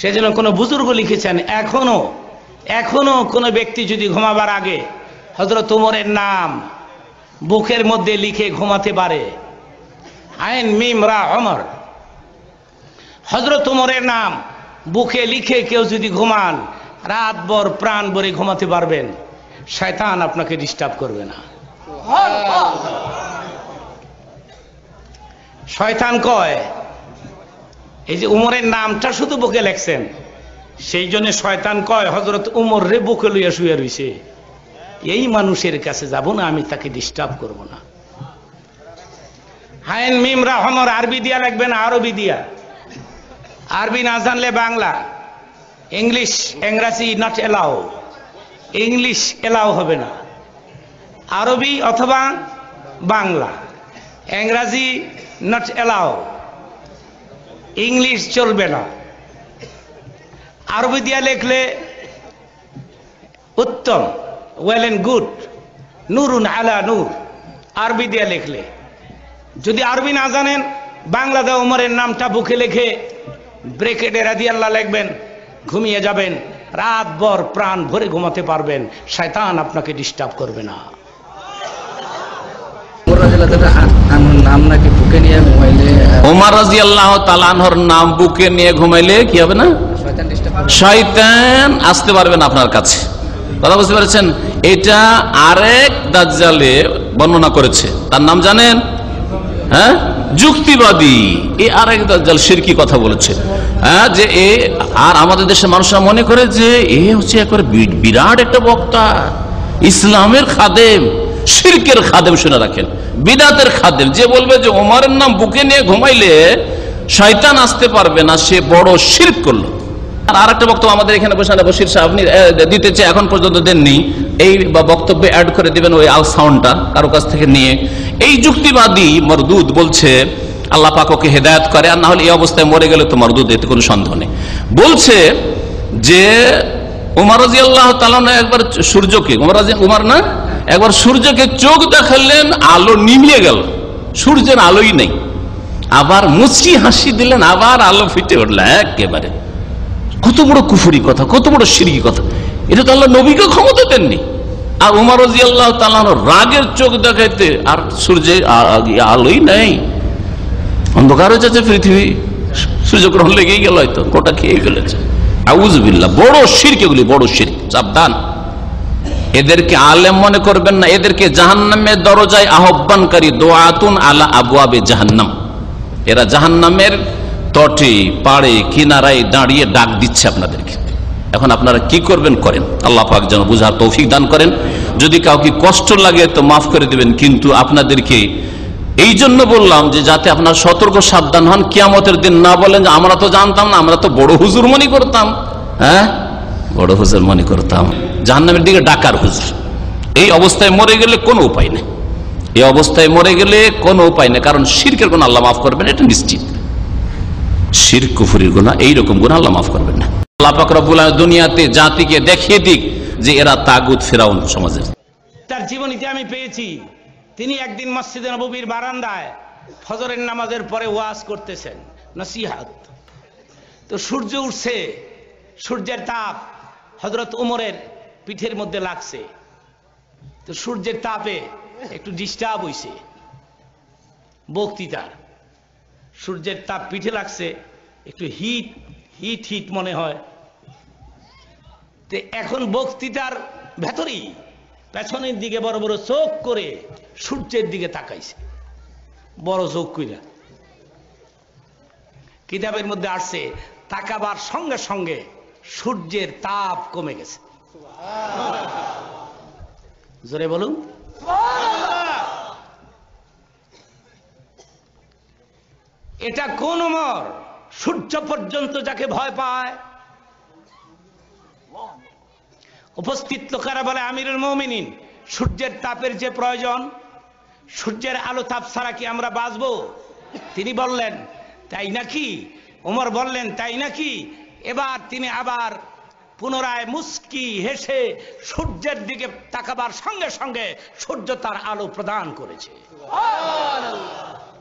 সেজন্য কোনো বুজুর্গ লিখেছেন এখনও এখনও কোনো ব্যক্তি যদি ঘুমাবার আগে হজরত উমরের নাম বুকের মধ্যে লিখে ঘুমাতে পারে। আইন মিমরা অমর হজরত উমরের নাম বুকে লিখে কেউ যদি ঘুমান রাতভর প্রাণ ভরে ঘুমাতে পারবেন শয়তান আপনাকে ডিস্টার্ব করবে না। শয়তান কয় এই যে উমরের নামটা শুধু বুকে লেখছেন। সেই জন্য শয়তান কয় হজরত উমর রে বুকে লইয়া শুয়ে রইছে। এই মানুষের কাছে যাব না, আমি তাকে ডিস্টার্ব করব না। হায়েন মিম রাহমর আরবি দিয়া লাগবেন আরবি দিয়া। আরবি না জানলে Bangla. English, Ingraji not allow English allow হবে না। আরবি অথবা বাংলা। ইংরাজি নট এলাও ইংলিশ চলবে না। আরবি দিয়া লিখলে উত্তম ওয়েল এন্ড গুড নুরুন আলা নূর, আরবি দিয়া লিখলে। যদি আরবি না জানেন বাংলা দা উমরের নামটা বুকে লেখে ব্রেকেটে রাদি আল্লাহ লিখবেন, ঘুমিয়ে যাবেন রাত ভর প্রাণ ভরে ঘুমাতে পারবেন, শয়তান আপনাকে ডিস্টার্ব করবে না। নাম নাকি বুকে নিয়ে ওমার রাজি আল্লাহ তালানহর নাম বুকে নিয়ে ঘুমাইলে কি হবে না? শয়তান আসতে পারবে না আপনার কাছে। কথা বুঝতে পারছেন? এটা আরেক দাজ্জালে বর্ণনা করেছে। তার নাম জানেন? হ্যাঁ? যুক্তিবাদী। এ আরেক দাজ্জাল সিরকি কথা বলেছে। হ্যাঁ যে এ আর আমাদের দেশের মানুষরা মনে করে যে এ হচ্ছে একবার বিরাট একটা বক্তা। ইসলামের খাদেম। শিরকের খাদেম শুনে রাখেন। বিদাতের খাদেম। যে বলবে যে ওমারের নাম বুকে নিয়ে ঘুমাইলে শয়তান আসতে পারবে না, সে বড় শিরক করল। আর আরেকটা বক্তব্য আমাদের এখানে বসে না বসির সাহেব আপনি দিতে চেয়ে এখন পর্যন্ত দেননি। এই বা বক্তব্যে অ্যাড করে দিবেন ওই আল সাউন্ডটা কারও কাছ থেকে নিয়ে। এই যুক্তিবাদী মরদুদ বলছে, আল্লাহ পাক ওকে হেদায়ত করে, আর না হলে এই অবস্থায় মরে গেলে তো মরদুদ এতে কোনো সন্দেহ নেই। বলছে যে উমার রাজি আল্লাহ একবার সূর্যকে, উমার উমার না, একবার সূর্যকে চোখ দেখালেন, আলো নিমিয়ে গেল। সূর্যের আলোই নেই। আবার মুচকি হাসি দিলেন, আবার আলো ফিটে উঠল একেবারে। কত বড় কুফুরি কথা, কত বড় সিরিকি কথা। এটা তো আল্লাহ নবীকে ক্ষমতা দেননি। আর উমার রাজি আল্লাহ রাগের চোখ দেখাইতে, আর সূর্যে আলোই নেই। অন্ধকার হয়ে যাচ্ছে পৃথিবী। সূর্যগ্রহণ লেগেই গেল হয়তো, গোটা খেয়ে ফেলেছে। আউজবিল্লা বড় শিরক এগুলি, বড় শিরক, সাবধান। এদেরকে আলেম মনে করবেন না, এদেরকে জাহান্নামের দরজায় আহ্বানকারী দোয়াতুন আলা আবু আবে জাহান্নাম। এরা জাহান্নামের তটে, পাড়ে, কিনারায় দাঁড়িয়ে ডাক দিচ্ছে আপনাদেরকে। এখন আপনারা কি করবেন, করেন। আল্লাহ পাক যেন বুঝার তৌফিক দান করেন। যদি কাউকে কষ্ট লাগে তো মাফ করে দেবেন, কিন্তু আপনাদেরকে এই জন্য বললাম যে যাতে আপনার সতর্ক, সাবধান হন। কিয়ামতের দিন না বলেন আমরা তো জানতাম না, আমরা তো বড় হুজুর মনে করতাম। হ্যাঁ? বড় হুজুর মনে করতাম। জাহান্নামের দিকে ডাকার হুজুর। এই অবস্থায় মরে গেলে কোনো উপায় নেই। এই অবস্থায় মরে গেলে কোনো উপায় নেই, কারণ শিরকের গুণ আল্লাহ মাফ করবেন, এটা নিশ্চিত। শির, কুফুরির গুণা এইরকম গুণ আল্লাহ মাফ করবেন না। আল্লাহ পাক রব্বুল আলামিন দুনিয়াতে জাতিকে দেখিয়ে দিক যে এরা তাগুত, ফেরাউন সমাজের। তার জীবনীতে আমি পেয়েছি। তিনি একদিন মসজিদে নববীর বারান্দায় ফজরের নামাজের পরে ওয়াজ করতেছেন। নসিহাত। তো সূর্য উঠছে, সূর্যের তাপ হজরত উমরের পিঠের মধ্যে লাগছে। তো সূর্যের তাপে একটু ডিস্টার্ব হইছে। বক্তৃতার। সূর্যের তাপ পিঠে লাগছে, একটু হিট হিট হিট মনে হয়। তো এখন বক্তৃতার ভেতরেই পেছনের দিকে বড় বড় চোখ করে সূর্যের দিকে তাকাইছে। বড় চোখ কইরা। কিতাবের মধ্যে আসছে তাকাবার সঙ্গে সঙ্গে সূর্যের তাপ কমে গেছে। জোরে বলুন। এটা কোন অমর সূর্য পর্যন্ত যাকে ভয় পায় উপস্থিত লোকেরা বলে, আমিরুল মমিনিন, সূর্যের তাপের যে প্রয়োজন, সূর্যের আলো তাপ ছাড়া কি আমরা বাঁচবো? তিনি বললেন, তাই নাকি? ওমর বললেন, তাই নাকি? এবার তিনি আবার পুনরায় মুস্কি হেসে সূর্যের দিকে তাকাবার সঙ্গে সঙ্গে সূর্য তার আলো প্রদান করেছে।